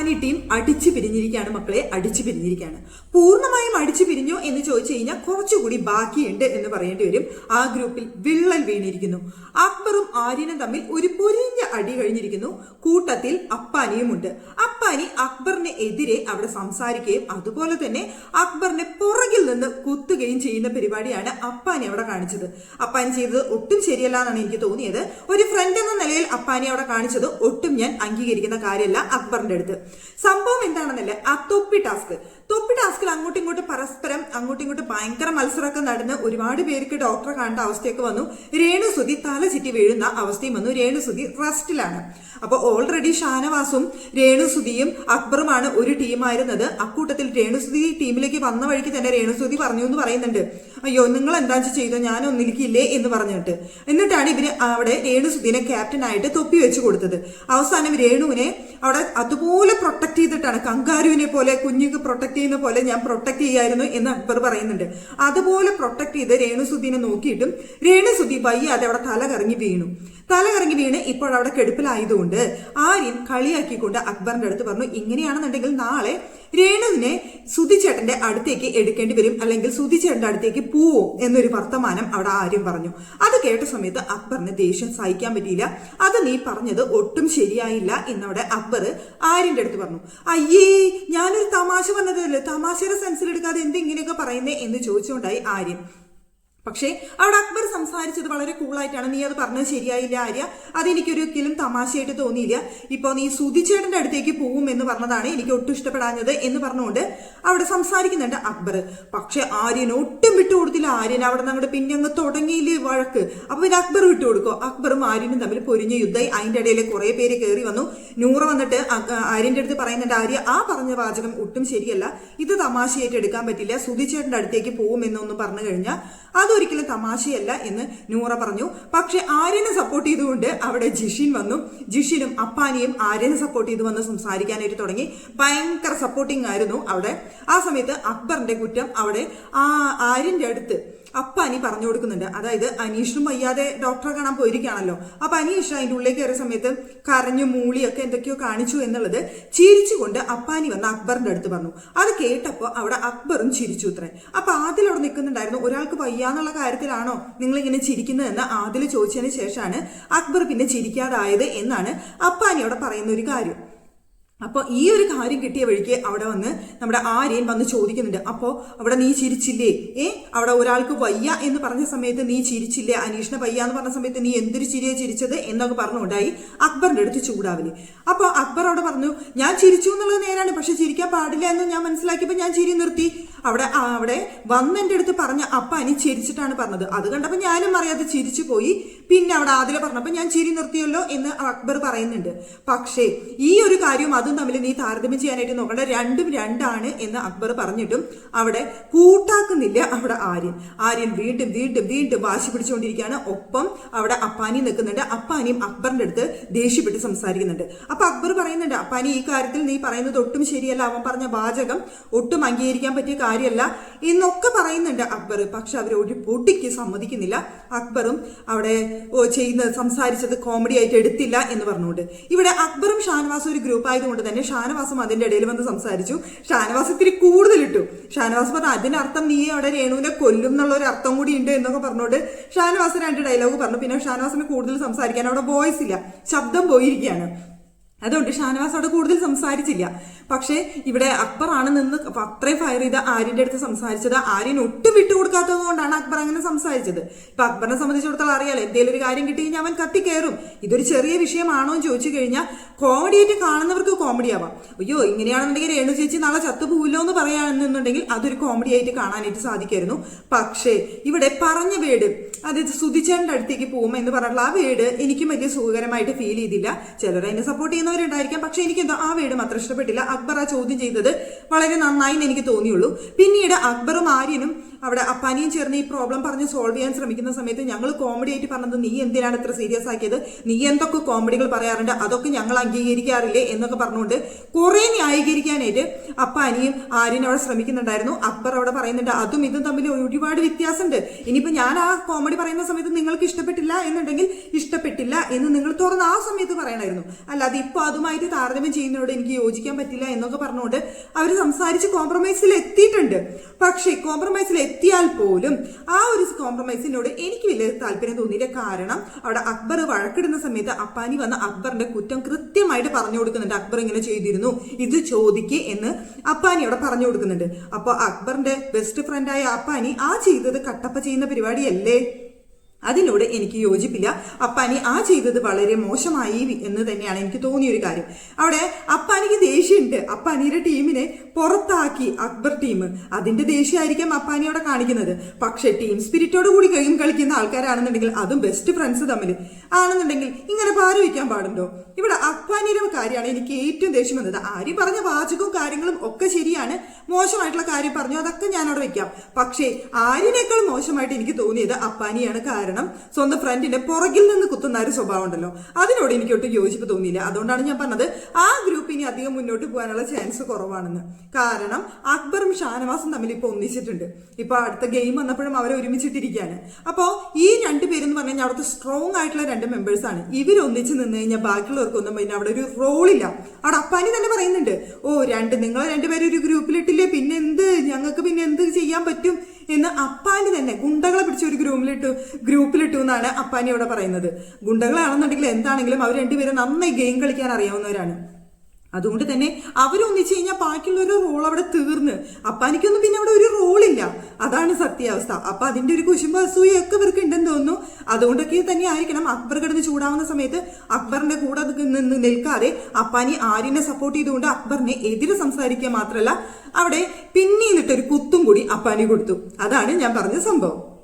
Appani team അടിച്ചു പിരിഞ്ഞിരിക്കുകയാണ് മക്കളെ അടിച്ചു പിരിഞ്ഞിരിക്കുകയാണ്. പൂർണമായും അടിച്ചു പിരിഞ്ഞു എന്ന് ചോദിച്ചു കഴിഞ്ഞാൽ കുറച്ചുകൂടി ബാക്കിയുണ്ട് എന്ന് പറയേണ്ടി വരും. ആ ഗ്രൂപ്പിൽ വിള്ളൽ വീണിരിക്കുന്നു. അക്ബറും ആര്യനും തമ്മിൽ ഒരു പൊരിഞ്ഞ അടി കഴിഞ്ഞിരിക്കുന്നു. കൂട്ടത്തിൽ അപ്പാനിയുമുണ്ട് അപ്പാനി അക്ബറിന് എതിരെ അവിടെ സംസാരിക്കുകയും അതുപോലെ തന്നെ അക്ബറിനെ പുറകിൽ നിന്ന് കുത്തുകയും ചെയ്യുന്ന പരിപാടിയാണ് അപ്പാനി അവിടെ കാണിച്ചത്. അപ്പാനി ചെയ്തത് ഒട്ടും ശരിയല്ല എന്നാണ് എനിക്ക് തോന്നിയത്. ഒരു ഫ്രണ്ട് എന്ന നിലയിൽ അപ്പാനി അവിടെ കാണിച്ചത് ഒട്ടും ഞാൻ അംഗീകരിക്കുന്ന കാര്യമല്ല അക്ബറിന്റെ അടുത്ത്. സംഭവം എന്താണെന്നല്ലേ? ആ തൊപ്പി ടാസ്ക് തൊപ്പി ടാസ്കിൽ അങ്ങോട്ടും ഇങ്ങോട്ടും പരസ്പരം അങ്ങോട്ടും ഇങ്ങോട്ടും ഭയങ്കര മത്സരമൊക്കെ നടന്ന് ഒരുപാട് പേർക്ക് ഡോക്ടറെ കാണേണ്ട അവസ്ഥയൊക്കെ വന്നു. രേണുസുതി തല ചുറ്റി വീഴുന്ന അവസ്ഥയും വന്നു. രേണുസുതി റെസ്റ്റിലാണ് അപ്പൊ ഓൾറെഡി ഷാനവാസും രേണുസുതിയും അക്ബറുമാണ് ഒരു ടീമായിരുന്നത് അക്കൂട്ടത്തിൽ രേണുസുതി ടീമിലേക്ക് വന്ന വഴിക്ക് തന്നെ രേണുസുതി പറഞ്ഞു എന്ന് പറയുന്നുണ്ട്. അയ്യോ നിങ്ങൾ എന്താ ചെയ്തോ? ഞാൻ ഒന്നിരിക്കില്ലേ എന്ന് പറഞ്ഞിട്ട്. എന്നിട്ടാണ് ഇവർ അവിടെ രേണുസുതിനെ ക്യാപ്റ്റനായിട്ട് തൊപ്പി വെച്ച് കൊടുത്തത്. അവസാനം രേണുവിനെ അവിടെ അതുപോലെ പ്രൊട്ടക്ട് ചെയ്തിട്ടാണ്. കങ്കാരുവിനെ പോലെ കുഞ്ഞുക്ക് പ്രൊട്ടക്ട് ചെയ്യുന്ന പോലെ ഞാൻ പ്രൊട്ടക്ട് ചെയ്യായിരുന്നു എന്ന് അക്ബർ പറയുന്നുണ്ട്. അതുപോലെ പ്രൊട്ടക്ട് ചെയ്ത് രേണുസുദ്ദീനെ നോക്കിയിട്ടും രേണുസുദ്ദി വയ്യാതെ അവിടെ തല കറങ്ങി വീണു. തല കറങ്ങി വീണ് ഇപ്പോൾ അവിടെ കെടുപ്പിലായതുകൊണ്ട് ആര്യൻ കളിയാക്കിക്കൊണ്ട് അക്ബറിന്റെ അടുത്ത് പറഞ്ഞു ഇങ്ങനെയാണെന്നുണ്ടെങ്കിൽ നാളെ രേണുവിനെ സുധിച്ചേട്ടന്റെ അടുത്തേക്ക് എടുക്കേണ്ടി വരും അല്ലെങ്കിൽ സുധിച്ചേട്ടന്റെ അടുത്തേക്ക് പോവും എന്നൊരു വർത്തമാനം അവിടെ ആര്യം പറഞ്ഞു. അത് കേട്ട സമയത്ത് അക്ബറിന് ദേഷ്യം സഹിക്കാൻ പറ്റിയില്ല. അത് നീ പറഞ്ഞത് ഒട്ടും ശരിയായില്ല എന്നവിടെ അക്ബർ ആര്യന്റെ അടുത്ത് പറഞ്ഞു. അയ്യേ ഞാനൊരു തമാശ പറഞ്ഞതല്ലേ? തമാശയുടെ സെൻസിൽ എടുക്കാതെ എന്തെങ്ങനെയൊക്കെ പറയുന്നേ എന്ന് ചോദിച്ചുകൊണ്ടായി ആര്യൻ. പക്ഷേ അവിടെ അക്ബർ സംസാരിച്ചത് വളരെ കൂളായിട്ടാണ് നീ അത് പറഞ്ഞത് ശരിയായില്ല ആര്യ. അതെനിക്കൊരിക്കലും തമാശയായിട്ട് തോന്നിയില്ല. ഇപ്പോൾ നീ സുധിച്ചേട്ടന്റെ അടുത്തേക്ക് പോവും എന്ന് പറഞ്ഞതാണ് എനിക്ക് ഒട്ടും ഇഷ്ടപ്പെടാഞ്ഞത് എന്ന് പറഞ്ഞുകൊണ്ട് അവിടെ സംസാരിക്കുന്നുണ്ട് അക്ബർ. പക്ഷെ ആര്യൻ ഒട്ടും വിട്ടുകൊടുത്തില്ല ആര്യൻ അവിടെ നമ്മുടെ പിന്നെ അങ്ങ് തുടങ്ങിയില്ലേ വഴക്ക്. അപ്പോൾ പിന്നെ അക്ബർ വിട്ടുകൊടുക്കോ അക്ബറും ആര്യനും തമ്മിൽ പൊരിഞ്ഞ യുദ്ധമായി അതിന്റെ ഇടയിൽ കുറേ പേര് കയറി വന്നു. നൂറ് വന്നിട്ട് ആര്യന്റെ അടുത്ത് പറയുന്നുണ്ട് ആര്യ ആ പറഞ്ഞ വാചകം ഒട്ടും ശരിയല്ല. ഇത് തമാശയായിട്ട് എടുക്കാൻ പറ്റില്ല. സുധിച്ചേട്ടന്റെ അടുത്തേക്ക് പോവും എന്നൊന്നും പറഞ്ഞു കഴിഞ്ഞാൽ അതൊരിക്കലും തമാശയല്ല എന്ന് നൂറ പറഞ്ഞു. പക്ഷെ ആര്യനെ സപ്പോർട്ട് ചെയ്തുകൊണ്ട് അവിടെ ജിഷിൻ വന്നു. ജിഷിനും അപ്പാനിയും ആര്യനെ സപ്പോർട്ട് ചെയ്ത് വന്ന് സംസാരിക്കാനായിട്ട് തുടങ്ങി. ഭയങ്കര സപ്പോർട്ടിംഗ് ആയിരുന്നു അവിടെ. ആ സമയത്ത് അക്ബറിന്റെ കുറ്റം അവിടെ ആ ആര്യന്റെ അടുത്ത് അപ്പാനി പറഞ്ഞു കൊടുക്കുന്നുണ്ട്. അതായത് അനീഷിനും വയ്യാതെ ഡോക്ടറെ കാണാൻ പോയിരിക്കുകയാണല്ലോ. അപ്പൊ അനീഷ് അതിന്റെ ഉള്ളിൽ കയറിയ സമയത്ത് കരഞ്ഞു മൂളിയൊക്കെ എന്തൊക്കെയോ കാണിച്ചു എന്നുള്ളത് ചിരിച്ചുകൊണ്ട് അപ്പാനി വന്ന് അക്ബറിന്റെ അടുത്ത് പറഞ്ഞു. അത് കേട്ടപ്പോൾ അവിടെ അക്ബറും ചിരിച്ചു ഇത്രേ അപ്പൊ ആദിൽ അവിടെ നിൽക്കുന്നുണ്ടായിരുന്നു. ഒരാൾക്ക് വയ്യാന്നുള്ള കാര്യത്തിലാണോ നിങ്ങൾ ഇങ്ങനെ ചിരിക്കുന്നതെന്ന് ആദിൽ ചോദിച്ചതിന് ശേഷമാണ് അക്ബർ പിന്നെ ചിരിക്കാതായത് എന്നാണ് അപ്പാനി അവിടെ പറയുന്ന ഒരു കാര്യം. അപ്പോൾ ഈ ഒരു കാര്യം കിട്ടിയ വഴിക്ക് അവിടെ വന്ന് നമ്മുടെ ആര്യൻ വന്ന് ചോദിക്കുന്നുണ്ട്. അപ്പോൾ അവിടെ നീ ചിരിച്ചില്ലേ? ഏ? അവിടെ ഒരാൾക്ക് വയ്യ എന്ന് പറഞ്ഞ സമയത്ത് നീ ചിരിച്ചില്ലേ? അനീഷിനെ വയ്യ എന്ന് പറഞ്ഞ സമയത്ത് നീ എന്തൊരു ചിരിയെ ചിരിച്ചത് എന്നൊക്കെ പറഞ്ഞുകൊണ്ടായി അക്ബറിന്റെ അടുത്ത് ചൂടാവില്ലേ അപ്പോൾ അക്ബർ അവിടെ പറഞ്ഞു ഞാൻ ചിരിച്ചു എന്നുള്ളത് നേരാണ് പക്ഷെ ചിരിക്കാൻ പാടില്ല എന്ന് ഞാൻ മനസ്സിലാക്കിയപ്പോൾ ഞാൻ ചിരി നിർത്തി. അവിടെ അവിടെ വന്ന് എന്റെ അടുത്ത് പറഞ്ഞ അപ്പ അനി ചിരിച്ചിട്ടാണ് പറഞ്ഞത്. അത് കണ്ടപ്പോൾ ഞാനും അറിയാതെ ചിരിച്ചു പോയി. പിന്നെ അവിടെ ആദില പറഞ്ഞപ്പോൾ ഞാൻ ചിരി നിർത്തിയല്ലോ എന്ന് അക്ബർ പറയുന്നുണ്ട്. പക്ഷേ ഈ ഒരു കാര്യവും അതും തമ്മിൽ നീ താരതമ്യം ചെയ്യാനായിട്ട് നോക്കണ്ട. രണ്ടും രണ്ടാണ് എന്ന് അക്ബർ പറഞ്ഞിട്ടും അവിടെ കൂട്ടാക്കുന്നില്ല അവിടെ ആര്യൻ. ആര്യൻ വീണ്ടും വീണ്ടും വീണ്ടും വാശി പിടിച്ചുകൊണ്ടിരിക്കുകയാണ്. ഒപ്പം അവിടെ അപ്പാനി നിൽക്കുന്നുണ്ട്. അപ്പാനിയും അക്ബറിന്റെ അടുത്ത് ദേഷ്യപ്പെട്ട് സംസാരിക്കുന്നുണ്ട്. അപ്പൊ അക്ബർ പറയുന്നുണ്ട് അപ്പാനി ഈ കാര്യത്തിൽ നീ പറയുന്നത് ഒട്ടും ശരിയല്ല. അവൻ പറഞ്ഞ വാചകം ഒട്ടും അംഗീകരിക്കാൻ പറ്റിയ കാര്യമല്ല എന്നൊക്കെ പറയുന്നുണ്ട് അക്ബർ. പക്ഷെ അവർ ഒരു പൊടിക്ക് സമ്മതിക്കുന്നില്ല. അക്ബറും അവിടെ ചെയ്യുന്നത് സംസാരിച്ചത് കോമഡി ആയിട്ട് എടുത്തില്ല എന്ന് പറഞ്ഞുകൊണ്ട്. ഇവിടെ അക്ബറും ഷാനവാസും ഒരു ഗ്രൂപ്പ് ആയതുകൊണ്ട് തന്നെ ഷാനവാസും അതിന്റെ ഇടയിൽ വന്ന് സംസാരിച്ചു. ഷാനവാസ് ഇത്തിരി കൂടുതൽ ഇട്ടു ഷാനവാസ് പറഞ്ഞു അതിനർത്ഥം നീ അവിടെ രേണുവിനെ കൊല്ലും എന്നുള്ള ഒരു അർത്ഥം കൂടി ഉണ്ട് എന്നൊക്കെ പറഞ്ഞുകൊണ്ട് ഷാനവാസ് രണ്ട് ഡയലോഗ് പറഞ്ഞു. പിന്നെ ഷാനവാസിന് കൂടുതൽ സംസാരിക്കാൻ അവിടെ വോയിസ് ഇല്ല. ശബ്ദം പോയിരിക്കുകയാണ്. അതുകൊണ്ട് ഷാനവാസ് അവിടെ കൂടുതൽ സംസാരിച്ചില്ല. പക്ഷേ ഇവിടെ അക്ബറാണ് നിന്ന് അത്രയും ഫയർ ചെയ്ത ആര്യന്റെ അടുത്ത് സംസാരിച്ചത്. ആര്യൻ ഒട്ടും വിട്ടുകൊടുക്കാത്തത് കൊണ്ടാണ് അക്ബർ അങ്ങനെ സംസാരിച്ചത്. ഇപ്പൊ അക്ബറിനെ സംബന്ധിച്ചിടത്തോളം അറിയാലോ എന്തെങ്കിലും ഒരു കാര്യം കിട്ടി കഴിഞ്ഞാൽ അവൻ കത്തി കയറും ഇതൊരു ചെറിയ വിഷയമാണോ എന്ന് ചോദിച്ചു കഴിഞ്ഞാൽ കോമഡി ആയിട്ട് കാണുന്നവർക്ക് കോമഡി ആവാം. അയ്യോ ഇങ്ങനെയാണെന്നുണ്ടെങ്കിൽ രേണു ചേച്ചി നാളെ ചത്തുപോകില്ലോ എന്ന് പറയുകയാണെന്നുണ്ടെങ്കിൽ അതൊരു കോമഡി ആയിട്ട് കാണാനായിട്ട് സാധിക്കായിരുന്നു. പക്ഷേ ഇവിടെ പറഞ്ഞ വേട് അതായത് സുധിച്ചേട്ടന്റെ അടുത്തേക്ക് പോകും എന്ന് പറഞ്ഞിട്ടുള്ള ആ വീട് എനിക്കും വലിയ സുഖകരമായിട്ട് ഫീൽ ചെയ്തില്ല. ചിലർ അതിനെ സപ്പോർട്ട് ചെയ്യുന്നവരുണ്ടായിരിക്കാം. പക്ഷെ എനിക്കെന്തോ ആ വീട് മാത്രം ഇഷ്ടപ്പെട്ടില്ല. അക്ബർ ആ ചോദ്യം ചെയ്തത് വളരെ നന്നായി എന്ന് എനിക്ക് തോന്നിയുള്ളൂ. പിന്നീട് അക്ബറും ആര്യനും അവിടെ അപ്പാനിയും ചേർന്ന് ഈ പ്രോബ്ലം പറഞ്ഞ് സോൾവ് ചെയ്യാൻ ശ്രമിക്കുന്ന സമയത്ത് ഞങ്ങൾ കോമഡി ആയിട്ട് പറഞ്ഞത് നീ എന്തിനാണ് ഇത്ര സീരിയസ് ആക്കിയത്? നീ എന്തൊക്കെ കോമഡികൾ പറയാറുണ്ട്? അതൊക്കെ ഞങ്ങൾ അംഗീകരിക്കാറില്ലേ? എന്നൊക്കെ പറഞ്ഞുകൊണ്ട് കുറെ ന്യായീകരിക്കാനായിട്ട് അപ്പാനിയും ആര്യനും അവിടെ ശ്രമിക്കുന്നുണ്ടായിരുന്നു. അക്ബർ അവിടെ പറയുന്നുണ്ട് അതും ഇതും തമ്മിൽ ഒരുപാട് വ്യത്യാസമുണ്ട്. ഇനിയിപ്പോൾ ഞാൻ ആ കോമഡി പറയുന്ന സമയത്ത് നിങ്ങൾക്ക് ഇഷ്ടപ്പെട്ടില്ല എന്നുണ്ടെങ്കിൽ ഇഷ്ടപ്പെട്ടില്ല എന്ന് നിങ്ങൾ തുറന്ന് ആ സമയത്ത് പറയണമായിരുന്നു അല്ലാതെ ഇപ്പോൾ അതുമായിട്ട് താരതമ്യം ചെയ്യുന്നതിനോട് എനിക്ക് യോജിക്കാൻ പറ്റില്ല എന്നൊക്കെ പറഞ്ഞുകൊണ്ട് അവർ സംസാരിച്ച് കോംപ്രമൈസിൽ എത്തിയിട്ടുണ്ട്. പക്ഷേ കോംപ്രമൈസിൽ എത്തിയാൽ പോലും ആ ഒരു കോംപ്രമൈസിനോട് എനിക്ക് വലിയ താല്പര്യം തോന്നിയില്ല. കാരണം അവിടെ അക്ബർ വഴക്കിടുന്ന സമയത്ത് അപ്പാനി വന്ന അക്ബറിന്റെ കുറ്റം കൃത്യമായിട്ട് പറഞ്ഞു കൊടുക്കുന്നുണ്ട്. അക്ബർ ഇങ്ങനെ ചെയ്തിരുന്നു. ഇത് ചോദിക്ക് എന്ന് അപ്പാനി അവിടെ പറഞ്ഞു കൊടുക്കുന്നുണ്ട്. അപ്പോൾ അക്ബറിന്റെ ബെസ്റ്റ് ഫ്രണ്ടായ അപ്പാനി ആ ചെയ്തത് കട്ടപ്പ ചെയ്യുന്ന പരിപാടിയല്ലേ? അതിനോട് എനിക്ക് യോജിപ്പില്ല. അപ്പാനി ആ ചെയ്തത് വളരെ മോശമായി എന്ന് തന്നെയാണ് എനിക്ക് തോന്നിയൊരു കാര്യം. അവിടെ അപ്പാനിക്ക് ദേഷ്യമുണ്ട്. അപ്പാനിയുടെ ടീമിനെ പുറത്താക്കി അക്ബർ ടീം. അതിന്റെ ദേഷ്യമായിരിക്കാം അപ്പാനി അവിടെ കാണിക്കുന്നത്. പക്ഷെ ടീം സ്പിരിറ്റോട് കൂടി ഗെയിം കളിക്കുന്ന ആൾക്കാരാണെന്നുണ്ടെങ്കിൽ അതും ബെസ്റ്റ് ഫ്രണ്ട്സ് തമ്മിൽ ആണെന്നുണ്ടെങ്കിൽ ഇങ്ങനെ പാര വയ്ക്കാൻ പാടുണ്ടോ? ഇവിടെ അപ്പാനിയുടെ കാര്യമാണ് എനിക്ക് ഏറ്റവും ദേഷ്യം വന്നത്. ആര് പറഞ്ഞ വാചകവും കാര്യങ്ങളും ഒക്കെ ശരിയാണ്. മോശമായിട്ടുള്ള കാര്യം പറഞ്ഞു അതൊക്കെ ഞാൻ അവിടെ വെക്കാം. പക്ഷേ ആര്യനേക്കാൾ മോശമായിട്ട് എനിക്ക് തോന്നിയത് അപ്പാനിയാണ്. കാരണം സ്വന്തം ഫ്രണ്ടിന്റെ പുറകിൽ നിന്ന് കുത്തുന്ന ഒരു സ്വഭാവം ഉണ്ടല്ലോ അതിനോട് എനിക്ക് ഒട്ടും യോജിപ്പ് തോന്നിയില്ല. അതുകൊണ്ടാണ് ഞാൻ പറഞ്ഞത് ആ ഗ്രൂപ്പ് ഇനി അധികം മുന്നോട്ട് പോകാനുള്ള ചാൻസ് കുറവാണെന്ന്. കാരണം അക്ബറും ഷാനവാസും തമ്മിൽ ഇപ്പൊ ഒന്നിച്ചിട്ടുണ്ട്. ഇപ്പൊ അടുത്ത ഗെയിം വന്നപ്പോഴും അവരെ ഒരുമിച്ചിട്ടിരിക്കുകയാണ്. അപ്പോ ഈ രണ്ട് പേര് പറഞ്ഞു കഴിഞ്ഞാൽ അവിടുത്തെ സ്ട്രോങ് ആയിട്ടുള്ള രണ്ട് മെമ്പേഴ്സ് ആണ്. ഇവരൊന്നിച്ച് നിന്ന് കഴിഞ്ഞാൽ ബാക്കിയുള്ളവർക്കൊന്നും പിന്നെ അവിടെ ഒരു റോളില്ല അവിടെ അപ്പാനി തന്നെ പറയുന്നുണ്ട് ഓ രണ്ട് നിങ്ങൾ രണ്ടുപേരും ഒരു ഗ്രൂപ്പിലിട്ടില്ലേ പിന്നെ എന്ത്? ഞങ്ങൾക്ക് പിന്നെ എന്ത് ചെയ്യാൻ പറ്റും? എന്ന് അപ്പാനി തന്നെ ഗുണ്ടകളെ പിടിച്ച് ഒരു ഗ്രൂപ്പിലിട്ടു ഗ്രൂപ്പിലിട്ടു എന്നാണ് അപ്പാനി ഇവിടെ പറയുന്നത്. ഗുണ്ടകളാണെന്നുണ്ടെങ്കിൽ എന്താണെങ്കിലും അവർ രണ്ടുപേരും നന്നായി ഗെയിം കളിക്കാൻ അറിയാവുന്നവരാണ്. അതുകൊണ്ട് തന്നെ അവരൊന്നിച്ചു കഴിഞ്ഞാൽ ബാക്കിയുള്ളൊരു റോൾ അവിടെ തീർന്ന്. അപ്പാനിക്കൊന്നും പിന്നെ അവിടെ ഒരു റോളില്ല അതാണ് സത്യാവസ്ഥ. അപ്പൊ അതിന്റെ ഒരു കുശുമ്പ അസൂയൊക്കെ ഇവർക്ക് ഉണ്ടെന്ന് തോന്നുന്നു. അതുകൊണ്ടൊക്കെ തന്നെ ആയിരിക്കണം അക്ബർ കിടന്ന് ചൂടാവുന്ന സമയത്ത് അക്ബറിന്റെ കൂടെ നിന്ന് നിൽക്കാതെ അപ്പാനി ആര്യനെ സപ്പോർട്ട് ചെയ്തുകൊണ്ട് അക്ബറിനെ എതിരെ സംസാരിക്കുക മാത്രമല്ല അവിടെ പിന്നീന്നിട്ടൊരു കുത്തും കൂടി അപ്പാനി കൊടുത്തു. അതാണ് ഞാൻ പറഞ്ഞ സംഭവം.